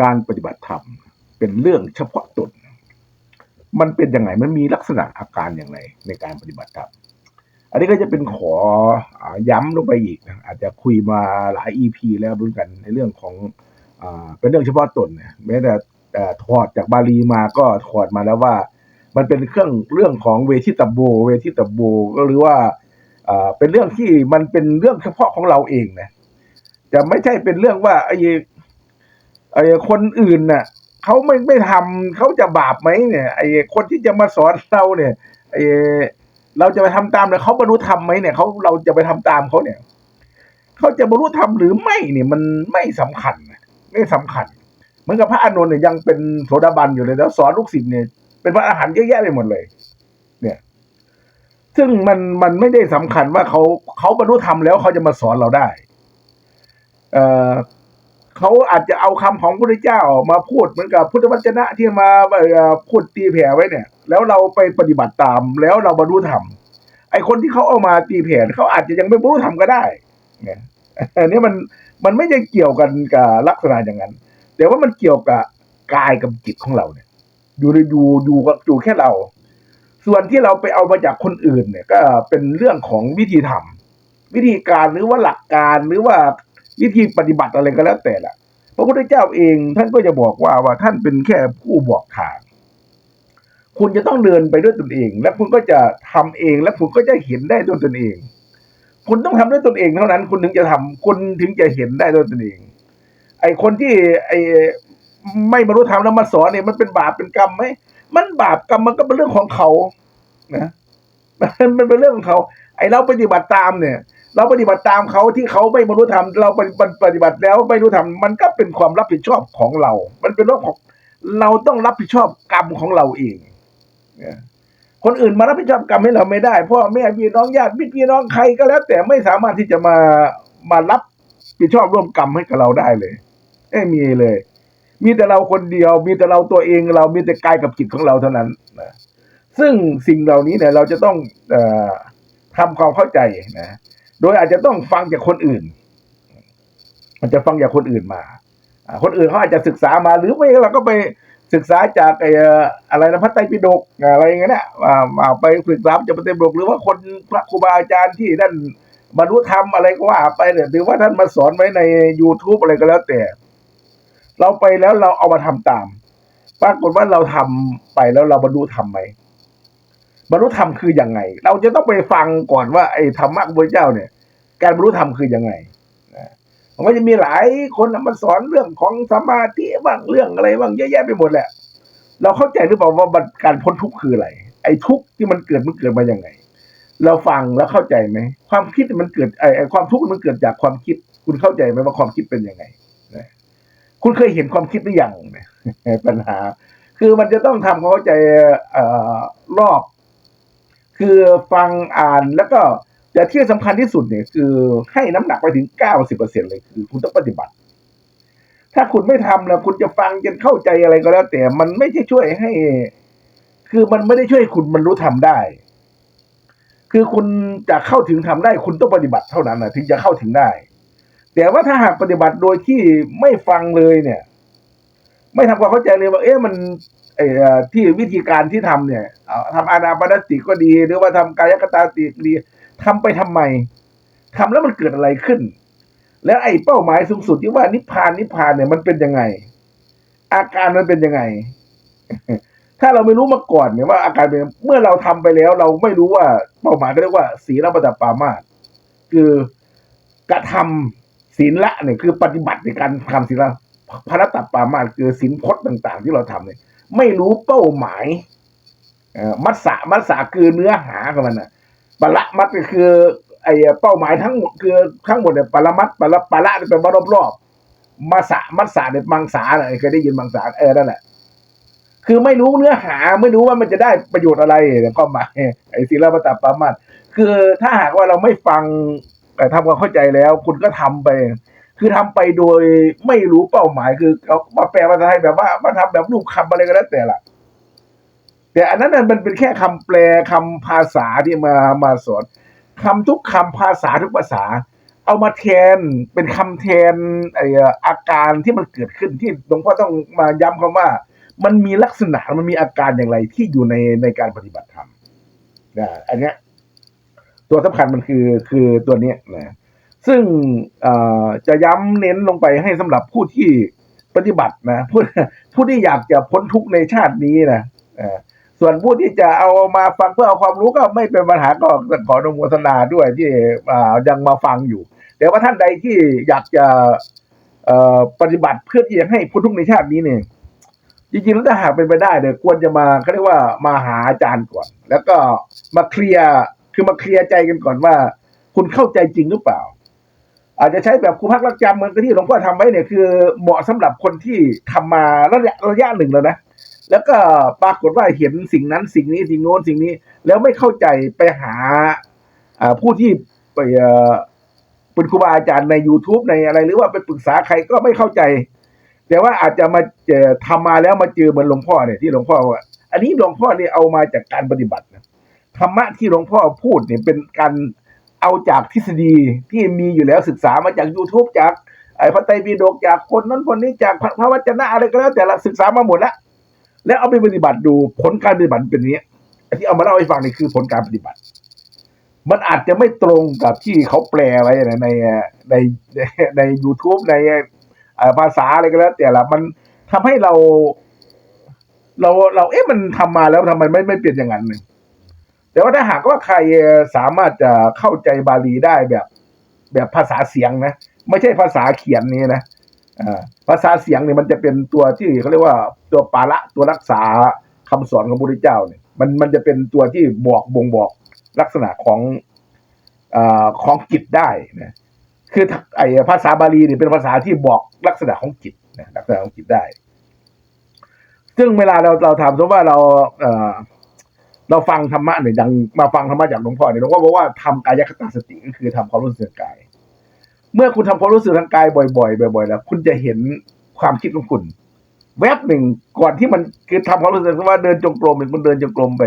การปฏิบัติธรรมเป็นเรื่องเฉพาะตน มันเป็นยังไงมันมีลักษณะอาการอย่างไรในการปฏิบัติธรรมอันนี้ก็จะเป็นขอย้ำลงไปอีกนะอาจจะคุยมาหลาย EP แล้วด้วยกันในเรื่องของอเป็นเรื่องเฉพาะตนเนี่ยแม้แต่ถอดจากบาลีมาก็ถอดมาแล้วว่า มันเป็นเครื่องเรื่องของเวทิตบโบ เวทิตบโบก็หรือว่าอ่าเป็นเรื่องที่มันเป็นเรื่องเฉพาะของเราเองนะจะไม่ใช่เป็นเรื่องว่าไอ้ ไอ้คนอื่นน่ะเขาไม่ไม่ทำเขาจะบาปไหมเนี่ยไอ้คนที่จะมาสอนเราเนี่ยไอ้เราจะไปทำตามเนี่ยเขาบรรลุธรรมไหมเนี่ยเขาเราจะไปทำตามเขาเนี่ยเขาจะบรรลุธรรมหรือไม่เนี่ยมันไม่สำคัญไม่สำคัญเหมือนกับพระอานนท์เนี่ยยังเป็นโสดาบันอยู่เลยแล้วสอนลูกศิษย์เนี่ยเป็นพระอรหันต์เยอะแยะไปหมดเลย เนี่ย ซึ่งมันมันไม่ได้สำคัญว่าเขาเขาบรรลุธรรมแล้วเขาจะมาสอนเราได้ เอ่อ เขาอาจจะเอาคำของพระพุทธเจ้ามาพูดเหมือนกับพุทธวจนะที่มาพูดตีแผ่ไว้เนี่ย แล้วเราไปปฏิบัติตามแล้วเราบรรลุธรรมไอคนที่เขาเอามาตีแผ่เขาอาจจะยังไม่บรรลุธรรมก็ได้เนี่ยอันนี้มันมันไม่ได้เกี่ยวกันกับลักษณะอย่างนั้น แต่ว่ามันเกี่ยวกับกายกับจิตของเราเนี่ยอยู่ในอยู่อยู่กับอยู่แค่เรา ส่วนที่เราไปเอามาจากคนอื่นเนี่ย ก็เป็นเรื่องของวิธีทำวิธีการหรือว่าหลักการหรือว่า วิธีปฏิบัติอะไรก็แล้วแต่ละพระพุทธเจ้าเองท่านก็จะบอกว่าว่าท่านเป็นแค่ผู้บอกทาง คุณจะต้องเดินไปด้วยตนเอง และคุณก็จะทำเอง และคุณก็จะเห็นได้ด้วยตนเอง คุณต้องทำด้วยตนเองเท่านั้น คุณถึงจะทำคุณถึงจะเห็นได้ด้วยตนเอง ไอคนที่ไอไม่บรรลุธรรมแล้วมาสอนเนี่ยมันเป็นบาปเป็นกรรมไหมมันบาปกรรมมันก็เป็นเรื่องของเขานะมันมันเป็นเรื่องของเขา ไอเราปฏิบัติตามเนี่ย เราปฏิบัติตามเขาที่เขาไม่บรรลุธรรมเราปฏิบัติแล้วไม่รู้ธรรมมันก็เป็นความรับผิดชอบของเรา มันเป็นเรื่องของเราต้องรับผิดชอบกรรมของเราเองคนอื่นมารับผิดชอบกรรมให้เราไม่ได้พ่อแม่พี่น้องญาติพี่น้องใครก็แล้ว แต่ไม่สามารถที่จะมามารับผิดชอบร่วมกรรมให้กับเราได้เลยไม่มีเลย มีแต่เราคนเดียว มีแต่เราตัวเองเรามีแต่กายกับจิตของเราเท่านั้นนะซึ่งสิ่งเหล่านี้เนี่ย เราจะต้องออทำความเข้าใจนะ โดยอาจจะต้องฟังจากคนอื่น มันจะฟังจากคนอื่นมา คนอื่นเขาอาจจะศึกษามาหรือไม่เราก็ไปศึกษาจากไอ้อะไรนะพระไตรปิฎกอะไรอย่างเงี้ยนะอ่าอ่าไปศึกษาจากพระไตรปิฎกหรือว่าคนพระครูบาอาจารย์ที่ท่านบรรลุธรรมอะไรก็ว่าไปเนี่ยหรือว่าท่านมาสอนไว้ใน YouTube อะไรก็แล้วแต่ เราไปแล้วเราเอามาทำตาม ปรากฏว่าเราทำไปแล้วเราบรรลุธรรมไหมบรรลุธรรมคืออยังไง เราจะต้องไปฟังก่อนว่าไอ้ธรรมะของพระเจ้าเนี่ย การบรรลุธรรมคือยังไงมันก็จะมีหลายคนมันสอนเรื่องของสมาธิบ้างเรื่องอะไรบ้างเยอะแยะไปหมดแหละ เราเข้าใจหรือเปล่าว่าการพ้นทุกข์คืออะไร ไอ้ทุกข์ที่มันเกิดมันเกิดมาอยังไง เราฟังแล้วเข้าใจไหมความคิดมันเกิดไอ้ความทุกข์มันเกิดจากความคิด คุณเข้าใจไหมว่าความคิดเป็นยังไงคุณเคยเห็นความคิดหรือยังเนี่ยปัญหา คือมันจะต้องทำความเข้าใจอรอบ คือฟังอ่านแล้วก็ แต่ที่สำคัญที่สุดเนี่ยคือให้น้ำหนักไปถึงเก้าสิบเปอร์เซ็นเลยคือคุณต้องปฏิบัติ ถ้าคุณไม่ทำแล้วคุณจะฟังจนเข้าใจอะไรก็แล้ว แต่มันไม่ใช่ช่วยให้ คือมันไม่ได้ช่วยให้คุณบรรลุธรรมได้ คือคุณจะเข้าถึงทำได้ คุณต้องปฏิบัติเท่านั้นนะถึงจะเข้าถึงได้ แต่ว่าถ้าหากปฏิบัติโดยที่ไม่ฟังเลยเนี่ย ไม่ทำความเข้าใจเลยว่า เอ๊ะมันไอ้ที่วิธีการที่ทำเนี่ยเอาทำอานาปนสติก็ดี หรือว่าทำกายกตาสติก็ดี ทำไปทำไมทำแล้วมันเกิดอะไรขึ้น แล้วไอ้เป้าหมายสูงสุดที่ว่านิพพานนิพพานเนี่ยมันเป็นยังไง อาการมันเป็นยังไง ถ้าเราไม่รู้มาก่อนเนี่ยว่าอาการเป็นเมื่อเราทำไปแล้ว เราไม่รู้ว่าเป้าหมายก็เรียกว่าศีลปฏิปามาสคือกระทำศีลละเนี่ยคือปฏิบัติในการทำศีลละพระตัปปามาสคือศีลพจน์ต่าง ๆ ที่เราทำเนี่ยไม่รู้เป้าหมายมัสสะมัสสะคือเนื้อหาของมันน่ะ ปะละมัดก็คือไอ้เป้าหมายทั้งหมดคือทั้งหมดเนี่ยปรมัดปะละปะละเนี่ยเป็นรอบรอบๆมัสะมัสสะเนี่ยมังสาน่ะเคยได้ยินมังสาเออนั่นแหละ คือไม่รู้เนื้อหาไม่รู้ว่ามันจะได้ประโยชน์อะไรเนี่ยก็หมายไอ้ศีลปฏิปามาสคือถ้าหากว่าเราไม่ฟังแต่ทำความเข้าใจแล้ว คุณก็ทำไป คือทำไปโดยไม่รู้เป้าหมายคือเอามาแปลภาษาไทยแบบว่ามาทำแบบรูปคำอะไรก็แล้วแต่ละ แต่อันนั้นมันเป็นแค่คำแปลคำภาษาที่มามาสอนคำทุกคำภาษาทุกภาษา เอามาแทนเป็นคำแทนไออาการที่มันเกิดขึ้นที่หลวงพ่อต้องมาย้ำคำว่า มันมีลักษณะมันมีอาการอย่างไรที่อยู่ในในการปฏิบัติธรรมนะอันเนี้ยตัวสำคัญมันคือคือตัวเนี้ยนะซึ่งจะย้ำเน้นลงไปให้สำหรับผู้ที่ปฏิบัตินะผู้ผู้ที่อยากจะพ้นทุกข์ในชาตินี้นะอ่อ ส่วนผู้ที่จะเอามาฟังเพื่อเอาความรู้ก็ไม่เป็นปัญหาก็ขออนุโมทนาด้วยที่ยังมาฟังอยู่ แต่ว่าท่านใดที่อยากจะปฏิบัติเพื่อที่จะให้พ้นทุกในชาตินี้เนี่ยจริงๆแล้วถ้าหากเป็นไปได้เนี่ยควรจะมาเขาเรียกว่ามาหาอาจารย์ก่อน แล้วก็มาเคลียร์คือมาเคลียร์ใจกันก่อนว่า คุณเข้าใจจริงหรือเปล่า อาจจะใช้แบบครูพักรักจำเหมือนกับที่หลวงพ่อทำไว้เนี่ยคือเหมาะสำหรับคนที่ทำมาระยะระยะหนึ่งแล้วนะ แล้วก็ปรากฏว่าเห็นสิ่งนั้นสิ่งนี้สิ่งโน้นสิ่งนี้ แล้วไม่เข้าใจไปหาผู้ที่ไปเป็นครูบาอาจารย์ใน YouTube ในอะไร หรือว่าไปปรึกษาใครก็ไม่เข้าใจ แต่ว่าอาจจะมาเจอทำมาแล้วมาเจอเหมือนหลวงพ่อเนี่ยที่หลวงพ่อว่าอันนี้หลวงพ่อเนี่ยเอามาจากการปฏิบัตินะธรรมะที่หลวงพ่อพูดเนี่ยเป็นการเอาจากทฤษฎีที่มีอยู่แล้วศึกษามาจาก YouTube จากไอ้พระไตรปิฎกจากคนนั้นคนนี้จากพระพระวจนะอะไรก็แล้วแต่ละศึกษามาหมดแล้ว แล้วเอาไปปฏิบัติดูผลการปฏิบัติเป็นนี้ที่เอามาเล่าให้ฟังนี่คือผลการปฏิบัติ มันอาจจะไม่ตรงกับที่เขาแปลไว้นะในในในใน YouTube ในภาษาอะไรก็แล้ว แต่ละมันทำให้เรา เราเราเอ๊ะมันทำมาแล้วทำไมไม่ไม่เปลี่ยนอย่างนั้นเลยแต่ว่าถ้าหากว่าใครสามารถจะเข้าใจบาลีได้แบบ แบบภาษาเสียงนะ ไม่ใช่ภาษาเขียนนี้นะ ภาษาเสียงเนี่ยมันจะเป็นตัวที่เขาเรียกว่าตัวปาละตัวรักษาคำสอนของพระพุทธเจ้าเนี่ยมันมันจะเป็นตัวที่บอกบ่งบอกลักษณะของอของจิตได้นะคือไอ้ภาษาบาลีเนี่ยเป็นภาษาที่บอกลักษณะของจิตนะลักษณะของจิตได้ ซึ่งเวลาเราเราถามสมมติว่าเราเเราฟังธรรมะเนี่ยดังมาฟังธรรมะจากหลวงพ่อเนี่ยหลวงพ่อบอกว่าทำกายคตาสติก็คือทำความรู้สึกกาย เมื่อคุณทำความรู้สึกทางกายบ่อยๆบ่อยๆแล้วคุณจะเห็นความคิดของคุณ แวบหนึ่งก่อนที่มันคือทำความรู้สึกว่าเดินจงกรมเนี่ยคุณเดินจงกรมไป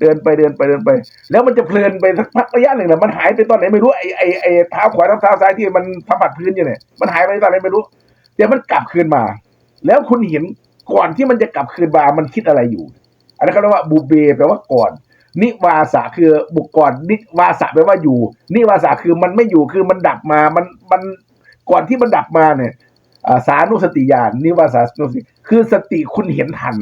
เดินไปเดินไปเดินไป แล้วมันจะเพลินไปสักพักระยะหนึ่งแหละมันหายไปตอนไหนไม่รู้ไอ้ไอ้ไอ้เท้าขวาทับเท้าซ้ายที่มันสัมผัสพื้นอยู่เนี่ยมันหายไปตอนไหนไม่รู้เดี๋ยวมันกลับคืนมา แล้วคุณเห็นก่อนที่มันจะกลับคืนมามันคิดอะไรอยู่ อันนั้นเขาเรียกว่าบูเบแปลว่าก่อน นิวาสะคือบุกก่อนนิวาสะแปลว่าอยู่ นิวาสะคือมันไม่อยู่คือมันดับมามันมันก่อนที่มันดับมาเนี่ยอ่าสานุสติญาณนิวาสานุสติคือสติคุณเห็นทัน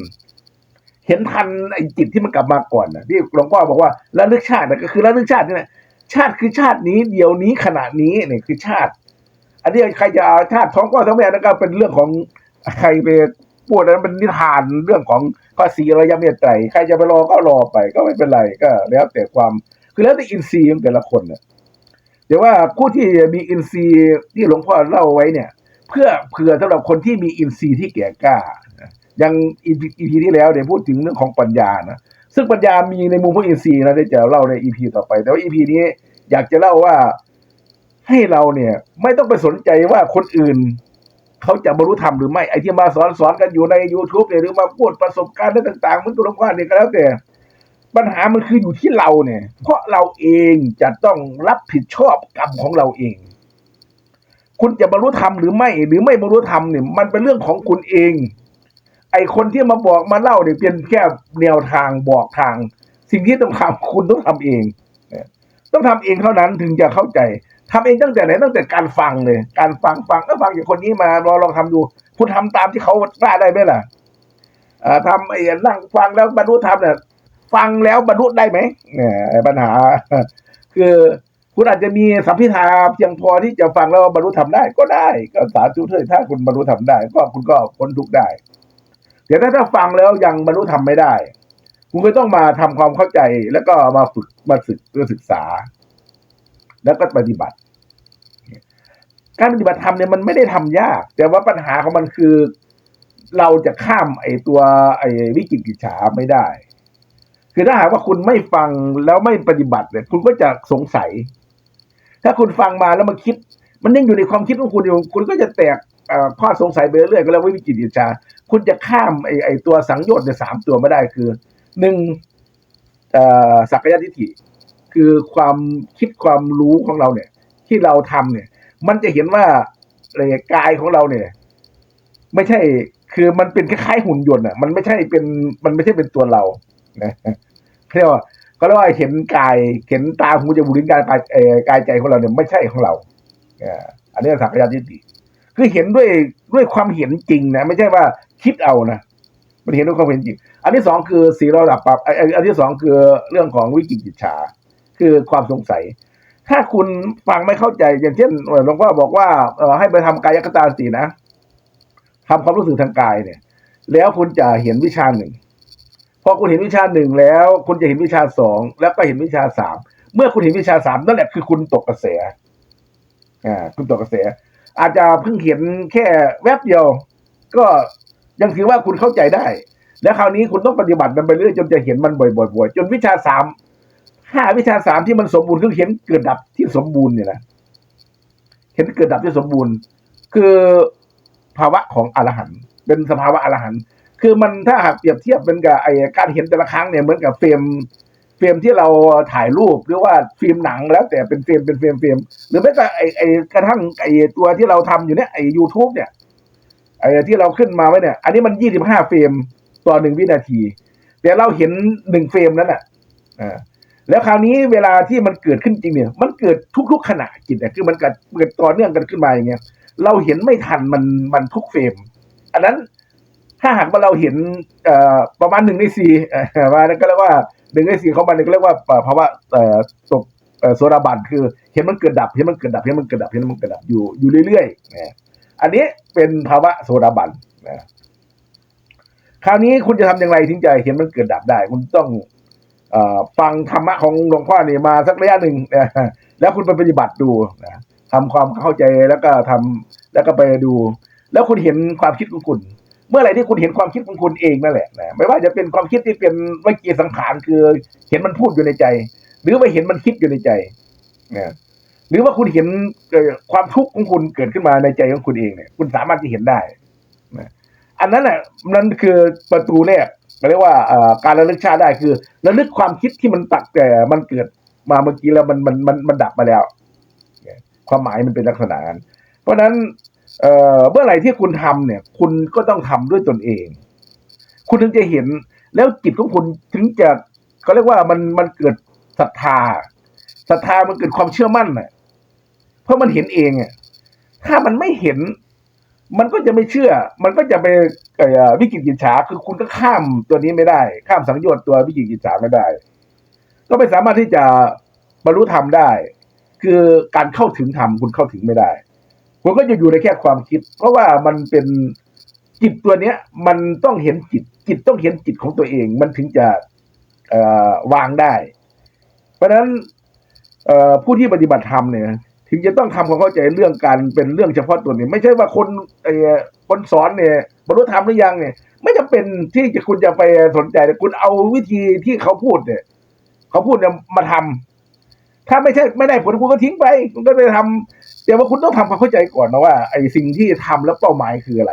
เห็นทันไอ้จิตที่มันกลับมาก่อนนะที่หลวงพ่อบอกว่าระลึกชาตินะก็คือระลึกชาตินี่แหละชาติคือชาตินี้เดี๋ยวนี้ขณะนี้เนี่ยคือชาติ อันนี้ใครจะเอาชาติท้องก็ท้องแม่นั่นก็เป็นเรื่องของใครไปพูดนั้นเป็นนิทานเรื่องของ ภาษีระยะเมียไตรใครจะไปรอก็รอไปก็ไม่เป็นไรก็ แล้วแต่ความคือแล้วแต่อินทรีย์ของแต่ละคนเนี่ยเดี๋ยวว่าผู้ที่มีอินทรีย์ที่หลวงพ่อเล่าไว้เนี่ย เพื่อเผื่อสำหรับคนที่มีอินทรีย์ที่แก่กล้าอย่างอีพีที่แล้วเนี่ยพูดถึงเรื่องของปัญญานะซึ่งปัญญามีในมุมของอินทรีย์นะได้จะเล่าในอีพีต่อไป แต่ว่าอีพีนี้อยากจะเล่าว่าให้เราเนี่ย ไม่ต้องไปสนใจว่าคนอื่น เขาจะบรรลุธรรมหรือไม่ไอ้ที่มาสอนสอนกันอยู่ใน YouTube เนี่ยหรือมาพูดประสบการณ์ต่างๆเหมันตัวหลวงพ่อเนี่ยก็แล้วแต่ ปัญหามันคืออยู่ที่เราเนี่ย เพราะเราเองจะต้องรับผิดชอบกรรมของเราเอง คุณจะบรรลุธรรมหรือไม่ หรือไม่บรรลุธรรมเนี่ย มันเป็นเรื่องของคุณเอง ไอ้คนที่มาบอกมาเล่าเนี่ยเป็นแค่แนวทางบอกทาง สิ่งที่ต้องทำคุณต้องทำเองต้องทำเองเท่านั้นถึงจะเข้าใจ ทำเองตั้งแต่ไหนตั้งแต่การฟังเลย การฟังฟังก็ฟังจากคนนี้มาลองลองทำดู คุณทำตามที่เขากล้าได้ไหมล่ะทำไอ้นั่งฟังแล้วบรรลุธรรมเนี่ยฟังแล้วบรรลุได้ไหมเนี่ยปัญหา คือคุณอาจจะมีสัมพิทาเพียงพอที่จะฟังแล้วบรรลุธรรมได้ก็ได้ ก็สาธุเถิดถ้าคุณบรรลุธรรมได้ ก็คุณก็พ้นทุกได้เดี๋ยวถ้าถ้าฟังแล้วยังบรรลุธรรมไม่ได้ คุณก็ต้องมาทำความเข้าใจแล้วก็มาฝึกมาศึกศึกษา แล้วก็ปฏิบัติ การปฏิบัติธรรมเนี่ยมันไม่ได้ทำยาก แต่ว่าปัญหาของมันคือเราจะข้ามไอ้ตัวไอ้วิจิกิจฉาไม่ได้ คือถ้าหากว่าคุณไม่ฟังแล้วไม่ปฏิบัติเนี่ยคุณก็จะสงสัย ถ้าคุณฟังมาแล้วมาคิด มันยังอยู่ในความคิดของคุณอยู่คุณก็จะแตกข้อสงสัยไปเรื่อยๆก็แล้ววิจิกิจฉาคุณจะข้ามไอ้ไอ้ตัวสังโยชน์ในยสามตัวไม่ได้คือหนึ่งสักยทิฏฐิ คือความคิดความรู้ของเราเนี่ย ที่เราทำเนี่ย มันจะเห็นว่าเอ่อกายของเราเนี่ย ไม่ใช่ คือมันเป็นคล้ายๆหุ่นยนต์อะ มันไม่ใช่เป็น มันไม่ใช่เป็นตัวเรานะเรียกว่าก็เรียกว่าเห็นกาย เห็นตาหูจมูกลิ้นกายปากเอกายใจของเราเนี่ยไม่ใช่ของเราอันนี้สักยานทิฏฐิคือเห็นด้วยด้วยความเห็นจริงนะไม่ใช่ว่าคิดเอานะมันเห็นด้วยความเห็นจริง อันที่สองคือสีระดับปรับอันที่สองคือเรื่องของวิกิจิจฉา คือความสงสัย ถ้าคุณฟังไม่เข้าใจ อย่างเช่นหลวงพ่อบอกว่าเออให้ไปทำกายกตาสตินะทำความรู้สึกทางกายเนี่ย แล้วคุณจะเห็นวิชาหนึ่งพอคุณเห็นวิชาหนึ่งแล้ว คุณจะเห็นวิชาสองแล้วก็เห็นวิชาสามเมื่อคุณเห็นวิชาสามนั่นแหละคือคุณตกกระแสอ่าคุณตกกระแส อาจจะเพิ่งเห็นแค่แวบเดียว ก็ยังถือว่าคุณเข้าใจได้ แล้วคราวนี้คุณต้องปฏิบัติมันไปเรื่อยจนจะเห็นมันบ่อยๆจนวิชาสาม ห้าวิชาสามที่มันสมบูรณ์คือเห็นเกิดดับที่สมบูรณ์เนี่ยนะเห็นเกิดดับที่สมบูรณ์ คือภาวะของอรหันต์เป็นสภาวะอรหันต์คือมันถ้าหากเปรียบเทียบเป็นกับไอการเห็นแต่ละครั้งเนี่ยเหมือนกับเฟรมเฟรมที่เราถ่ายรูปหรือว่าฟิล์มหนังแล้ว แต่เป็นเฟรมเป็นเฟรมเฟรมหรือแม้แต่ไอไอกระทั่งไอตัวที่เราทำอยู่เนี่ยไอยูทูบเนี่ยไอ้ที่เราขึ้นมาไว้เนี่ย อันนี้มันยี่สิบห้าเฟรมต่อหนึ่งวินาที แต่เราเห็นหนึ่งเฟรมนั้นอะอ่า แล้วคราวนี้เวลาที่มันเกิดขึ้นจริงเนี่ย มันเกิดทุกๆขณะจิตเนี่ยคือมันเกิดเกิดต่อเนื่องกันขึ้นมาอย่างเงี้ย เราเห็นไม่ทันมันมันทุกเฟรม อันนั้นถ้าหากว่าเราเห็นประมาณหนึ่งในสี่เอ่อว่านั่นก็เรียกว่าหนึ่งในสี่ของมันก็เรียกว่าภาวะตกโซดาบันคือ เห็นมันเกิดดับเห็นมันเกิดดับเห็นมันเกิดดับเห็นมันเกิดดับอยู่อยู่เรื่อยๆนะอันนี้เป็นภาวะโซดาบันนะคราวนี้คุณจะทำอย่างไรถึงจะเห็นมันเกิดดับได้ คุณต้อง ฟังธรรมะของหลวงพ่อนี่มาสักระยะหนึ่งนะแล้วคุณไปปฏิบัติดูนะทำความเข้าใจแล้วก็ทำแล้วก็ไปดู แล้วคุณเห็นความคิดของคุณเมื่อไหร่ที่คุณเห็นความคิดของคุณเองนั่นแหละนะไม่ว่าจะเป็นความคิดที่เป็นวิจีสังขารคือเห็นมันพูดอยู่ในใจ หรือว่าเห็นมันคิดอยู่ในใจนะหรือว่าคุณเห็นความทุกข์ของคุณเกิดขึ้นมาในใจของคุณเองเนี่ย คุณสามารถที่เห็นได้นะอันนั้นน่ะนั่นคือประตูแรก เรียกว่าการระลึกชาติได้คือระลึกความคิดที่มันตักแต่มันเกิดมาเมื่อกี้แล้วมันมันมันมันดับมาแล้ว ความหมายมันเป็นลักษณะนั้น เพราะฉะนั้นเอเมื่อไหร่ที่คุณทำเนี่ย คุณก็ต้องทำด้วยตนเอง คุณถึงจะเห็นแล้วจิตของคุณถึงจะเขาเรียกว่ามันมันเกิดศรัทธาศรัทธามันเกิดความเชื่อมั่นน่ะเพราะมันเห็นเองอะถ้ามันไม่เห็น มันก็จะไม่เชื่อ มันก็จะไปวิกิจกิจฉาคือคุณก็ข้ามตัวนี้ไม่ได้ ข้ามสังโยชน์ตัววิกิจกิจฉาไม่ได้ ก็ไม่สามารถที่จะบรรลุธรรมได้ คือการเข้าถึงธรรมคุณเข้าถึงไม่ได้คุณก็จะอยู่ในแค่ความคิด เพราะว่ามันเป็นจิตตัวเนี้ย มันต้องเห็นจิต จิตต้องเห็นจิตของตัวเอง มันถึงจะวางได้ เพราะฉะนั้นผู้ที่ปฏิบัติธรรมเนี่ย ถึงจะต้องทำความเข้าใจเรื่องการเป็นเรื่องเฉพาะตัวเนี่ยไม่ใช่ว่าคนเอ่อคนสอนเนี่ยบรรลุธรรมหรือยังเนี่ย ไม่จำเป็นที่จะคุณจะไปสนใจแต่คุณเอาวิธีที่เขาพูดเนี่ยเขาพูดเนี่ยมาทำถ้าไม่ใช่ไม่ได้ผลคุณก็ทิ้งไปคุณก็ไปทำแต่ว่าคุณต้องทำความเข้าใจก่อนนะว่าไอ้สิ่งที่ทำแล้วเป้าหมายคืออะไร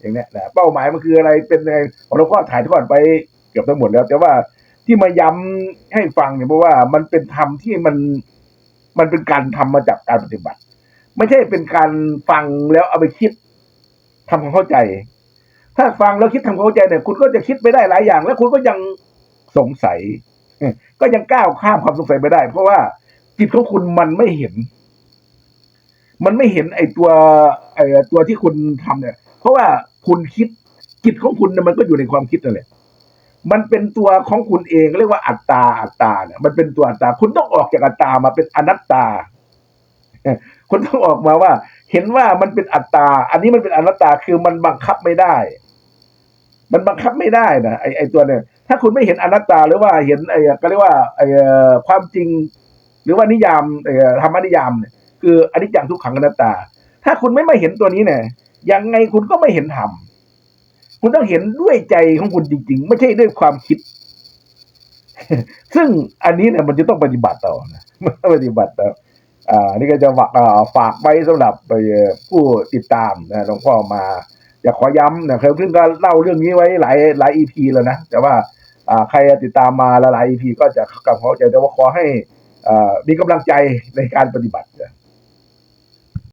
อย่างเนี้ยนะเป้าหมายมันคืออะไรเป็นไงหลวงพ่อถ่ายทอดไปเกือบทั้งหมดแล้ว แต่ว่าที่มาย้ำให้ฟังเนี่ยเพราะว่ามันเป็นธรรมที่มัน มันเป็นการทำมาจากการปฏิบัติ ไม่ใช่เป็นการฟังแล้วเอาไปคิดทำความเข้าใจ ถ้าฟังแล้วคิดทำความเข้าใจเนี่ยคุณก็จะคิดไปได้หลายอย่าง แล้วคุณก็ยังสงสัย ก็ยังก้าวข้ามความสงสัยไปได้ เพราะว่าจิตของคุณมันไม่เห็น มันไม่เห็นไอ้ตัวไอ้ตัวที่คุณทำเนี่ย เพราะว่าคุณคิดจิตของคุณเนี่ยมันก็อยู่ในความคิดนั่นแหละ มันเป็นตัวของคุณเองเรียกว่าอัตตาอัตตาเนี่ยมันเป็นตัวอัตตา คุณต้องออกจากอัตตามาเป็นอนัตตา คุณต้องออกมาว่า เห็นว่ามันเป็นอัตตา อันนี้มันเป็นอนัตตาคือมันบังคับไม่ได้ มันบังคับไม่ได้นะไอไอตัวเนี่ย ถ้าคุณไม่เห็นอนัตตาหรือว่าเห็นไอ้ก็เรียกว่าไอ้ความจริง หรือว่านิยามไอธรรมนิยามเนี่ยคืออนิจจังทุกขังอนัตตา ถ้าคุณไม่มาเห็นตัวนี้เนี่ยยังไงคุณก็ไม่เห็นธรรม คุณต้องเห็นด้วยใจของคุณจริง ๆ ไม่ใช่ด้วยความคิด ซึ่งอันนี้เนี่ยมันจะต้องปฏิบัติต่อนะมันต้องปฏิบัติต่ออ่านี่ก็จะฝากฝากไว้สำหรับไปผู้ติดตามนะหลวงพ่อมา อยากขอย้ำนะครับเพิ่งก็เล่าเรื่องนี้ไว้หลายหลายอีพีแล้วนะแต่ว่าอ่าใครติดตามมาหลายอีพีก็จะกลับเข้าใจแต่ว่าขอให้อ่ามีกำลังใจในการปฏิบัตินะ